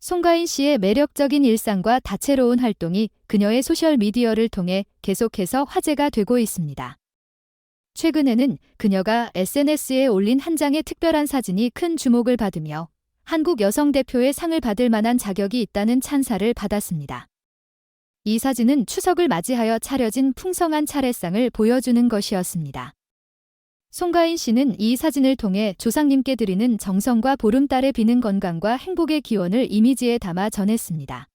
송가인 씨의 매력적인 일상과 다채로운 활동이 그녀의 소셜미디어를 통해 계속해서 화제가 되고 있습니다. 최근에는 그녀가 SNS에 올린 한 장의 특별한 사진이 큰 주목을 받으며 한국 여성 대표의 상을 받을 만한 자격이 있다는 찬사를 받았습니다. 이 사진은 추석을 맞이하여 차려진 풍성한 차례상을 보여주는 것이었습니다. 송가인 씨는 이 사진을 통해 조상님께 드리는 정성과 보름달에 비는 건강과 행복의 기원을 이미지에 담아 전했습니다.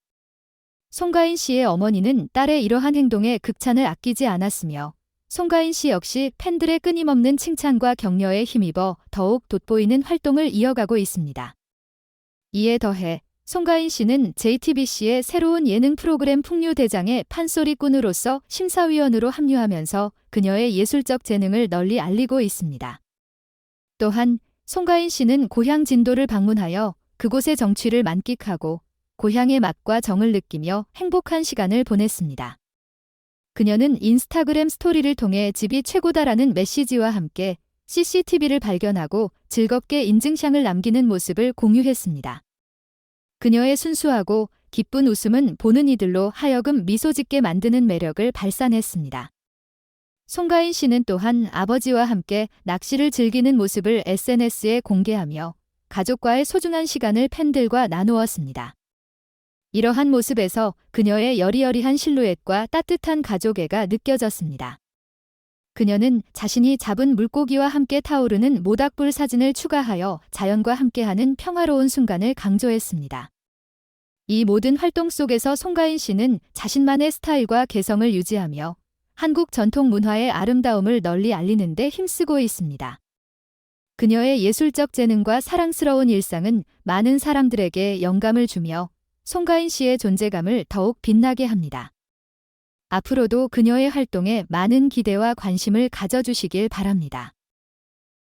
송가인 씨의 어머니는 딸의 이러한 행동에 극찬을 아끼지 않았으며 송가인 씨 역시 팬들의 끊임없는 칭찬과 격려에 힘입어 더욱 돋보이는 활동을 이어가고 있습니다. 이에 더해 송가인 씨는 JTBC의 새로운 예능 프로그램 풍류대장의 판소리꾼으로서 심사위원으로 합류하면서 그녀의 예술적 재능을 널리 알리고 있습니다. 또한 송가인 씨는 고향 진도를 방문하여 그곳의 정취를 만끽하고 고향의 맛과 정을 느끼며 행복한 시간을 보냈습니다. 그녀는 인스타그램 스토리를 통해 집이 최고다라는 메시지와 함께 CCTV를 발견하고 즐겁게 인증샷을 남기는 모습을 공유했습니다. 그녀의 순수하고 기쁜 웃음은 보는 이들로 하여금 미소 짓게 만드는 매력을 발산했습니다. 송가인 씨는 또한 아버지와 함께 낚시를 즐기는 모습을 SNS에 공개하며 가족과의 소중한 시간을 팬들과 나누었습니다. 이러한 모습에서 그녀의 여리여리한 실루엣과 따뜻한 가족애가 느껴졌습니다. 그녀는 자신이 잡은 물고기와 함께 타오르는 모닥불 사진을 추가하여 자연과 함께하는 평화로운 순간을 강조했습니다. 이 모든 활동 속에서 송가인 씨는 자신만의 스타일과 개성을 유지하며 한국 전통 문화의 아름다움을 널리 알리는 데 힘쓰고 있습니다. 그녀의 예술적 재능과 사랑스러운 일상은 많은 사람들에게 영감을 주며 송가인 씨의 존재감을 더욱 빛나게 합니다. 앞으로도 그녀의 활동에 많은 기대와 관심을 가져주시길 바랍니다.